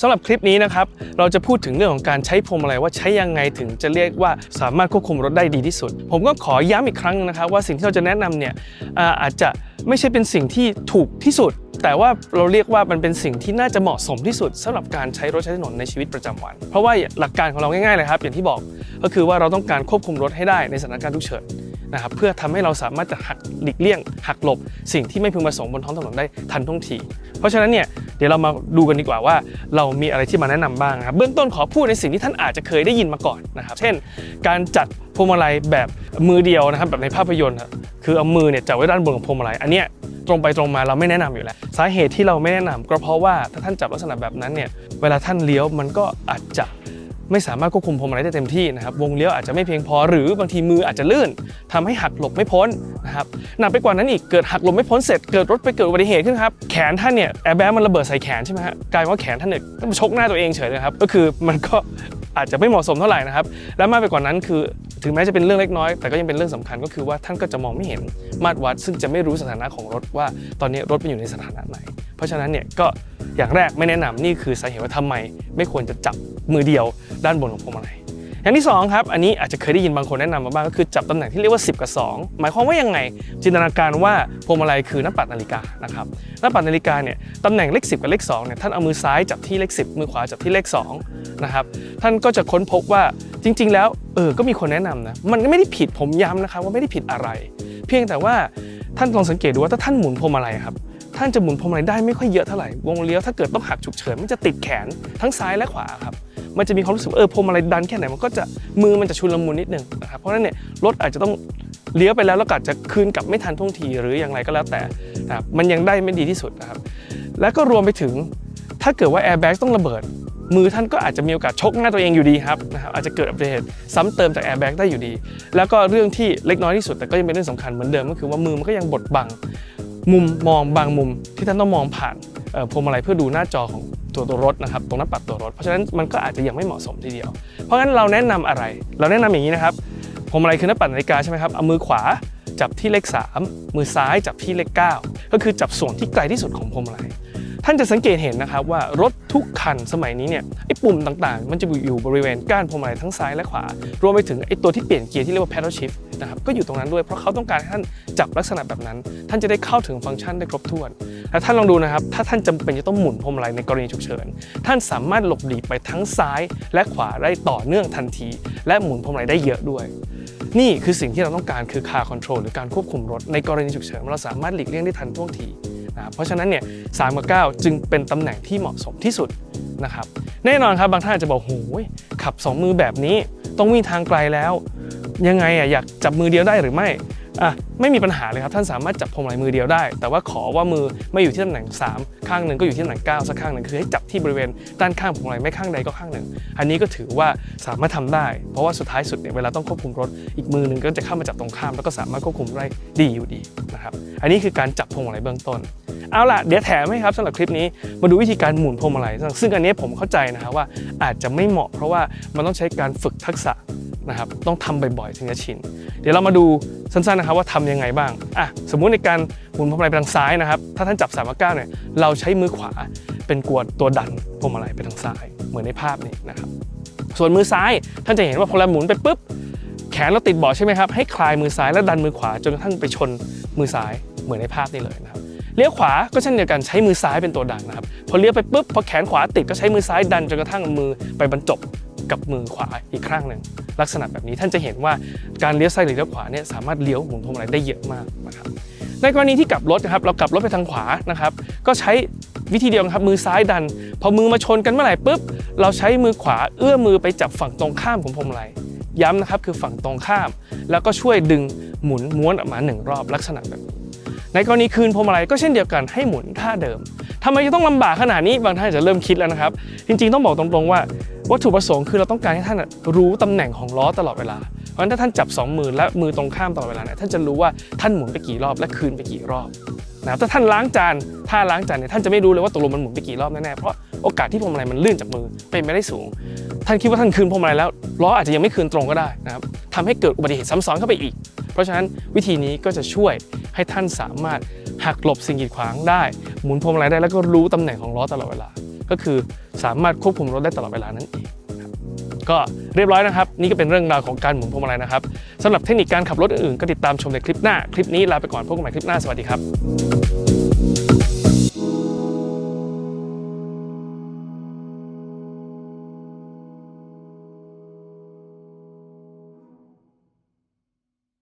สำหรับคลิปนี้นะครับเราจะพูดถึงเรื่องของการใช้พวงมาลัยว่าใช้ยังไงถึงจะเรียกว่าสามารถควบคุมรถได้ดีที่สุด ผมก็ขอย้ำอีกครั้งนะครับ ว่าสิ่งที่เราจะแนะนำเนี่ยอาอาจจะไม่ใช่เป็นสิ่งที่ถูกที่สุด แต่ว่าเราเรียกว่ามันเป็นสิ่งที่น่าจะเหมาะสมที่สุดสำหรับการใช้รถใช้ถนนในชีวิตประจำวัน เพราะว่าหลักการของเราง่ายๆเลยครับอย่างที่บอกก็คือว่าเราต้องการควบคุมรถให้ได้ในสถานการณ์ฉุกเฉิน นะครับเพื่อทำให้เราสามารถจะหักหลีกเลี่ยง หักหลบ สิ่งที่ไม่พึงประสงค์บนท้องถนนได้ทันท่วงที เพราะฉะนั้นเนี่ยเดี๋ยวเรามาดูกันดีกว่าว่า เรามีอะไรที่มาแนะนำบ้างครับเบื้องต้นขอพูดในสิ่งที่ท่านอาจจะเคยได้ยินมาก่อนนะครับเช่น การจัดพวงมาลัยแบบมือเดียวนะครับแบบในภาพยนตร์คือเอามือเนี่ยจับไว้ด้านบนของพวงมาลัยอันเนี้ยตรงไปตรงมาเราไม่แนะนำอยู่แล้ว สาเหตุที่เราไม่แนะนำก็เพราะว่าถ้าท่านจับลักษณะแบบนั้นเนี่ยเวลาท่านเลี้ยวมันก็อาจจะ ไม่สามารถควบคุมพวงมาลัยได้เต็มที่นะครับวงเลี้ยวอาจจะไม่เพียงพอหรือบางทีมืออาจจะลื่นทำให้หักหลบไม่พ้นนะครับหนักไปกว่านั้นอีกเกิดหักหลบไม่พ้นเสร็จเกิดรถไปเกิดอุบัติเหตุขึ้นครับแขนท่านเนี่ยแอร์แบ็กมันระเบิดใส่แขนใช่ไหมฮะกลายว่าแขนท่านเนี่ยต้องชกหน้าตัวเองเฉยเลยครับก็คือมันก็อาจจะไม่เหมาะสมเท่าไหร่นะครับและมากไปกว่านั้นคือถึงแม้จะเป็นเรื่องเล็กน้อย แต่ก็ยังเป็นเรื่องสำคัญก็คือว่าท่านก็จะมองไม่เห็นมาตรวัด ซึ่งจะไม่รู้สถานะของรถว่าตอนนี้รถเป็นอยู่ในสถานะไหน เพราะฉะนั้นเนี่ยก็ อย่างแรกไม่แนะนำนี่คือสาเหตุว่าทำไม ไม่ควรจะจับมือเดียวด้านบนของพวงมาลัยอย่างที่สองครับอันนี้อาจจะเคยได้ยินบางคนแนะนำมาบ้างก็คือจับตำแหน่งที่เรียกว่า 10 กับ 2 หมายความว่ายังไง จินตนาการว่าพวงมาลัยคือหน้าปัดนาฬิกานะครับหน้าปัดนาฬิกาเนี่ยตำแหน่งเลข 10 กับเลข2เนี่ยท่านเอามือซ้ายจับที่เลข 10 มือขวาจับที่เลข2นะครับท่านก็จะค้นพบว่าจริง ๆ แล้วเออก็มีคนแนะนำนะมันก็ไม่ได้ผิดผมย้ำนะครับว่าไม่ได้ผิดอะไร เพียงแต่ว่าท่านลองสังเกตดูว่าถ้าท่านหมุนพวงมาลัยครับ ท่านจะหมุนพวงมาลัยได้ไม่ค่อยเยอะเท่าไหร่ วงเลี้ยวถ้าเกิดต้องหักฉุกเฉินมันจะติดแขนทั้งซ้ายและขวาครับ มันจะมีความรู้สึกเออพวงมาลัยดันแค่ไหนมันก็จะมือมันจะชุนลมุนนิดนึงนะครับ เพราะนั้นเนี่ยรถอาจจะต้องเลี้ยวไปแล้วแล้วก็อาจะคืนกลับไม่ทันท่วงทีหรืออย่างไรก็แล้วแต่นะครับมันยังได้ไม่ดีที่สุดนะครับ แล้วก็รวมไปถึงถ้าเกิดว่าแอร์แบ็กต้องระเบิด มือท่านก็อาจจะมีโอกาสชกหน้าตัวเองอยู่ดีครับนะครับอาจจะเกิดอุบัติเหตุซ้ำเติมจากแอร์แบ็กได้อยู่ดี แล้วก็เรื่องที่เล็กน้อยที่สุดแต่ก็ยังเป็นเรื่องสำคัญเหมือนเดิมก็คือว่ามือมันก็ยังบดบัง มุมมองบางมุมที่ท่านต้องมองผ่านพวงมาลัยเพื่อดูหน้าจอของตัวตัวรถนะครับตรงหน้าปัดตัวรถ เพราะฉะนั้นมันก็อาจจะยังไม่เหมาะสมทีเดียว เพราะงั้นเราแนะนำอะไร เราแนะนำอย่างนี้นะครับพวงมาลัยคือหน้าปัดนาฬิกาใช่ไหมครับเอามือขวาจับที่เลข 3 มือซ้ายจับที่เลข 9 ก็คือจับส่วนที่ไกลที่สุดของพวงมาลัย ท่านจะสังเกตเห็นนะครับว่ารถทุกคันสมัยนี้เนี่ยไอ้ปุ่มต่างๆ มันจะอยู่บริเวณก้านพวงมาลัยทั้งซ้ายและขวา รวมไปถึงไอ้ตัวที่เปลี่ยนเกียร์ที่เรียกว่า paddle shift นะครับก็อยู่ตรงนั้นด้วยเพราะเขาต้องการให้ท่านจับลักษณะแบบนั้น ท่านจะได้เข้าถึงฟังก์ชันได้ครบถ้วนและท่านลองดูนะครับ ถ้าท่านจำเป็นจะต้องหมุนพวงมาลัยในกรณีฉุกเฉิน ท่านสามารถหลบหลีกไปทั้งซ้ายและขวาได้ต่อเนื่องทันที และหมุนพวงมาลัยได้เยอะด้วยนี่คือสิ่งที่เราต้องการคือ car control หรือการควบคุมรถในกรณีฉุกเฉินเราสามารถหลีกเลี่ยงได้ทันท่วงที นะครับเพราะฉะนั้นเนี่ยสามกับเก้าจึงเป็นตำแหน่งที่เหมาะสมที่สุดนะครับแน่นอนครับบางท่านอาจจะบอกโอ้ยขับ 2 มือแบบนี้ต้องวิ่งทางไกลแล้ว ยังไงอะอยากจับมือเดียวได้หรือไม่อะไม่มีปัญหาเลยครับท่านสามารถจับพวงมาลัยมือเดียวได้ แต่ว่าขอว่ามือไม่อยู่ที่ตำแหน่ง 3 ข้างหนึ่งก็อยู่ที่ตำแหน่ง9สักข้างหนึ่งคือให้จับที่บริเวณด้านข้างพวงมาลัยไม่ข้างใดก็ข้างหนึ่ง อันนี้ก็ถือว่าสามารถทำได้ เพราะว่าสุดท้ายสุดเนี่ยเวลาต้องควบคุมรถอีกมือหนึ่งก็จะเข้ามาจับตรงข้ามแล้วก็สามารถควบคุมได้ดีอยู่ดีนะครับอันนี้คือการจับพวงมาลัยเบื้องต้น เอาล่ะเดี๋ยวแถมให้ครับสำหรับคลิปนี้มาดูวิธีการหมุนพวงมาลัยซึ่งอันนี้ผมเข้าใจนะครับว่าอาจจะไม่เหมาะเพราะว่ามันต้องใช้การฝึกทักษะนะครับต้องทำบ่อยๆถึงจะชิน เดี๋ยวเรามาดูสั้นๆนะครับว่าทำยังไงบ้างอะสมมุติในการหมุนพวงมาลัยไปทางซ้ายนะครับ ถ้าท่านจับ3ามก้าเนี่ยเราใช้มือขวาเป็นกวดตัวดันพวงมาลัยไปทางซ้าย เหมือนในภาพนี้นะครับ ส่วนมือซ้ายท่านจะเห็นว่าพอเราหมุนไปปุ๊บแขนเราติดเบาะใช่ไหมครับให้คลายมือซ้ายแล้วดันมือขวาจนกระทั่งไปชนมือซ้ายเหมือนในภาพนี้เลยนะครับ เลี้ยวขวาก็เช่นเดียวกันใช้มือซ้ายเป็นตัวดันนะครับพอเลี้ยวไปปุ๊บพอแขนขวาติดก็ใช้มือซ้ายดันจนกระทั่งมือไปบรรจบกับมือขวาอีกข้างหนึ่งลักษณะแบบนี้ท่านจะเห็นว่าการเลี้ยวซ้ายหรือเลี้ยวขวาเนี่ยสามารถเลี้ยวหมุนพวงมาลัยได้เยอะมากนะครับในกรณีที่กลับรถนะครับเรากลับรถไปทางขวานะครับก็ใช้วิธีเดียวครับมือซ้ายดัน พอมือมาชนกันเมื่อไหร่ปุ๊บเราใช้มือขวาเอื้อมือไปจับฝั่งตรงข้ามของพวงมาลัยย้ำนะครับคือฝั่งตรงข้าม แล้วก็ช่วยดึงหมุนม้วนออกมาหนึ่งรอบลักษณะแบบนี้ ในกรณีคืนพวงมาลัยก็เช่นเดียวกันให้หมุนท่าเดิมทำไมจะต้องลำบากขนาดนี้บางท่านอาจจะเริ่มคิดแล้วนะครับ จริงๆต้องบอกตรงๆว่าวัตถุประสงค์คือเราต้องการให้ท่านรู้ตำแหน่งของล้อตลอดเวลา เพราะฉะนั้นถ้าท่านจับสองมือและมือตรงข้ามตลอดเวลาเนี่ยท่านจะรู้ว่าท่านหมุนไปกี่รอบและคืนไปกี่รอบนะครับถ้าท่านล้างจานท่าล้างจานเนี่ยท่านจะไม่รู้เลยว่าตกลงมันหมุนไปกี่รอบแน่ๆเพราะโอกาสที่พวงมาลัยมันลื่นจากมือเป็นไม่ได้สูง ท่านคิดว่าท่านคืนพวงมาลัยแล้วล้ออาจจะยังไม่คืนตรงก็ได้นะครับทำให้เกิดอุบัติเหตุซ้ำซ้อนเข้าไปอีก เพราะฉะนั้นวิธีนี้ก็จะช่วย ให้ท่านสามารถหักหลบสิ่งกีดขวางได้ หมุนพวงมาลัยได้แล้วก็รู้ตำแหน่งของล้อตลอดเวลา ก็คือสามารถควบคุมรถได้ตลอดเวลานั่นเองก็เรียบร้อยนะครับ นี่ก็เป็นเรื่องราวของการหมุนพวงมาลัยนะครับสำหรับเทคนิคการขับรถอื่นๆก็ติดตามชมในคลิปหน้า คลิปนี้ลาไปก่อนพบกันใหม่คลิปหน้าสวัสดีครับ